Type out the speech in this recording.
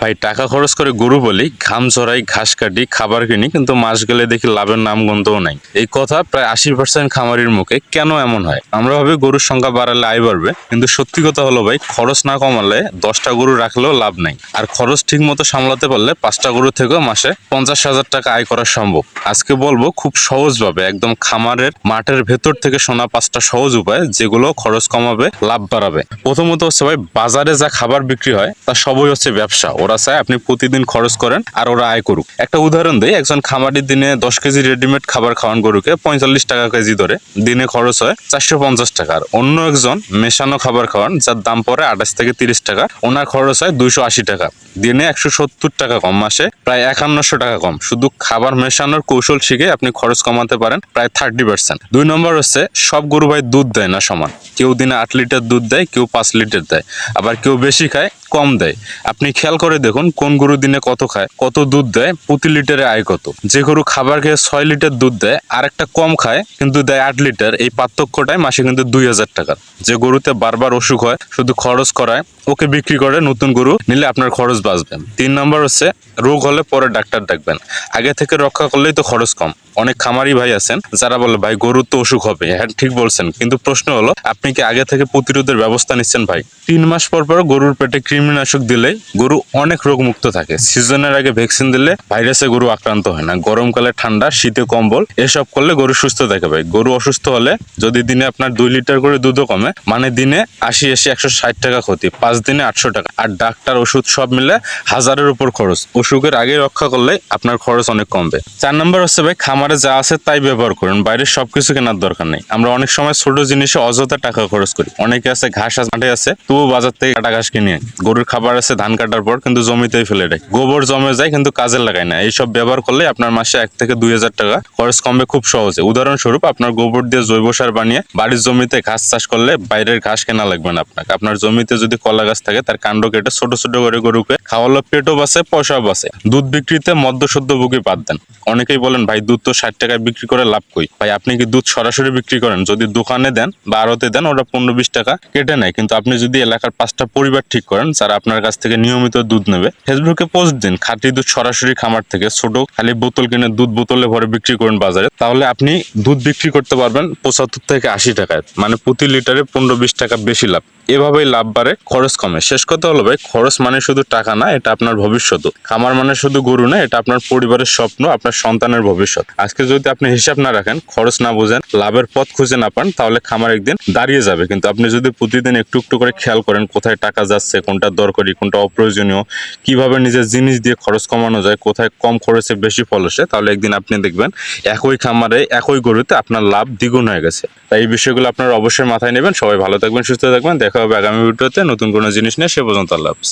ভাই, টাকা খরচ করে গরু বলি, ঘাম চড়াই ঘাস কাটি, খাবার কিনি, কিন্তু মাস গেলে দেখি লাভের নাম গন্ধও নাই। এই কথা প্রায় আশি পার্সেন্ট খামারির মুখে কেন এমন হয়? আমরা ভাবি গরুর সংখ্যা বাড়ালে আয় বাড়বে, কিন্তু সত্যি কথা হলো ভাই, খরচ না কমালে দশটা গরু রাখলেও লাভ নাই। আর খরচ ঠিক মতো সামলাতে পারলে পাঁচটা গরু থেকেও মাসে পঞ্চাশ হাজার টাকা আয় করা সম্ভব। আজকে বলব, খুব সহজভাবে একদম খামারের মাঠের ভেতর থেকে শোনা পাঁচটা সহজ উপায়, যেগুলো খরচ কমাবে, লাভ বাড়াবে। প্রথমত হচ্ছে ভাই, বাজারে যা খাবার বিক্রি হয়, তা সবই হচ্ছে ব্যবসা। ওরা চায় আপনি প্রতিদিন খরচ করেন আর ওরা আয় করুক। একটা উদাহরণ দেই, একজন খামারি দিনে দশ কেজি রেডিমেড খাবার খাওয়ান গরুকে পঁয়তাল্লিশ টাকা কেজি ধরে। দিনে খরচ হয় চারশো পঞ্চাশ টাকা। আর অন্য একজন মেশানো খাবার খাওয়ান, যার দাম পড়ে আঠাশ থেকে তিরিশ টাকা। ওনার খরচ হয় দুইশো আশি টাকা। দিনে একশো সত্তর টাকা কম, মাসে প্রায় একান্নশো টাকা কম। শুধু খাবার মেশানোর কৌশল শিখে আপনি খরচ কমাতে পারেন প্রায় থার্টি পার্সেন্ট। দুই নম্বর হচ্ছে, সব গরু ভাই দুধ দেয় না সমান। কেউ দিনে আট লিটার দুধ দেয়, কেউ পাঁচ লিটার দেয়। আবার কেউ বেশি খায় কম দেয়। আপনি খেয়াল করে দেখুন কোন গরু দিনে কত খায়, কত দুধ দেয়, প্রতি লিটারে আয় কত। যে গরু খাবার খেয়ে ছয় লিটার দুধ দেয় আর একটা কম খায়, কিন্তু দেয় আট লিটার, এই পার্থক্যটাই মাসে কিন্তু দুই হাজার টাকা। যে গরুতে বারবার অসুখ হয়, শুধু খরচ করায়, ওকে বিক্রি করে নতুন গরু নিলে আপনার খরচ বাঁচবে। তিন নম্বর হচ্ছে, রোগ হলে পরে ডাক্তার ডাকবেন আগে থেকে রক্ষা করলেই তো খরচ কম। অনেক খামারি ভাই আছেন, যারা বলে, ভাই, গরুর তো অসুখ হবে। হ্যাঁ ঠিক বলছেন। কিন্তু প্রশ্ন হলো, আপনি কি আগে থেকে প্রতিরোধের ব্যবস্থা নিচ্ছেন ভাই? তিন মাস পর পর গরুর পেটে কৃমিনাশক দিলে গরু অনেক রোগ মুক্ত থাকে। সিজনের আগে ভ্যাকসিন দিলে ভাইরাসে গরু আক্রান্ত হয় না। গরমকালে ঠান্ডা, শীতে কম্বল, এসব করলে গরু সুস্থ থাকে ভাই। গরু অসুস্থ হলে যদি দিনে আপনার দুই লিটার করে দুধও কমে মানে দিনে আশি আশি, একশো ষাট টাকা ক্ষতি, পাঁচ দিনে আটশো টাকা। আর ডাক্তার, ওষুধ সব মিলে হাজারের উপর খরচ। অসুখের আগে রক্ষা করলে আপনার খরচ অনেক কমবে। চার নম্বর হচ্ছে ভাই, খামারে যা আছে তাই ব্যবহার করুন। বাইরে সবকিছু কেনার দরকার নেই। আমরা অনেক সময় ছোট জিনিসে অযথা টাকা খরচ করি। অনেকে আছে, ঘাস মাঠে আছে, তবুও বাজার থেকে কাটা ঘাস কিনে। গরুর খাবার আছে, ধান কাটার পর কিন্তু জমিতেই ফেলে দেয়। গোবর জমে যায় কিন্তু কাজে লাগায় না। এইসব ব্যবহার করলে আপনার মাসে এক থেকে দুই হাজার টাকা খরচ কমবে খুব সহজে। উদাহরণস্বরূপ আপনার গোবর দিয়ে জৈব সার বানিয়ে বাড়ির জমিতে ঘাস চাষ করলে বাইরের ঘাস কেনা লাগবে না আপনাকে। আপনার জমিতে যদি কলা গাছ থাকে, তার কাণ্ড কেটে ছোট ছোট করে গরুকে খাওয়ালো পেটও বাঁচে, পয়সাও বাঁচে। দুধ বিক্রিতে মদ্যশুদ্ধ বুকি বাদ দেন। অনেকেই বলেন, ভাই, দুধ তো ষাট টাকায় বিক্রি করে লাভ কই? ভাই, আপনি কি দুধ সরাসরি বিক্রি করেন? যদি দোকানে দেন বা আড়তে দেন, ওরা পনেরো বিশ টাকা কেটে নেয়। কিন্তু আপনি যদি এলাকার পাঁচটা পরিবার ঠিক করেন যারা আপনার কাছ থেকে নিয়মিত দুধ নেবে। ফেসবুকে পোস্ট দিন, খাঁটি দুধ সরাসরি খামার থেকে, ছোট খালি বোতল কিনে দুধ বোতলে ভরে বিক্রি করেন বাজারে। তাহলে আপনি দুধ বিক্রি করতে পারবেন পঁচাত্তর থেকে আশি টাকায় মানে প্রতি লিটারে পনেরো বিশ টাকা বেশি লাভ। এভাবেই লাভ বাড়ে, খরচ কমে। শেষ কথা হলো ভাই, খরচ মানে শুধু টাকা না, এটা আপনার ভবিষ্যৎ। খামার মানে শুধু গরু না, এটা আপনার পরিবারের স্বপ্ন, আপনার সন্তানের ভবিষ্যৎ। আজকে যদি আপনি হিসাব না রাখেন, খরচ না বোঝেন, লাভের পথ খুঁজে না পান, তাহলে খামার একদিন দাঁড়িয়ে যাবে। কিন্তু আপনি যদি প্রতিদিন একটু একটু করে খেয়াল করেন, কোথায় টাকা যাচ্ছে, কোনটা দরকারি, কোনটা অপ্রয়োজনীয়, কীভাবে নিজের জিনিস দিয়ে খরচ কমানো যায়, কোথায় কম খরচে বেশি ফল আসে, তাহলে একদিন আপনি দেখবেন একই খামারে, একই গরুতে আপনার লাভ দ্বিগুণ হয়ে গেছে। তাই এই বিষয়গুলো আপনারা অবশ্যই মাথায় নেবেন। সবাই ভালো থাকবেন, সুস্থ থাকবেন দেখা হবে আগামী ভিডিওতে। নতুন কোনো জিনিস নিয়ে সে পর্যন্ত আল্লাহ হাফিজ।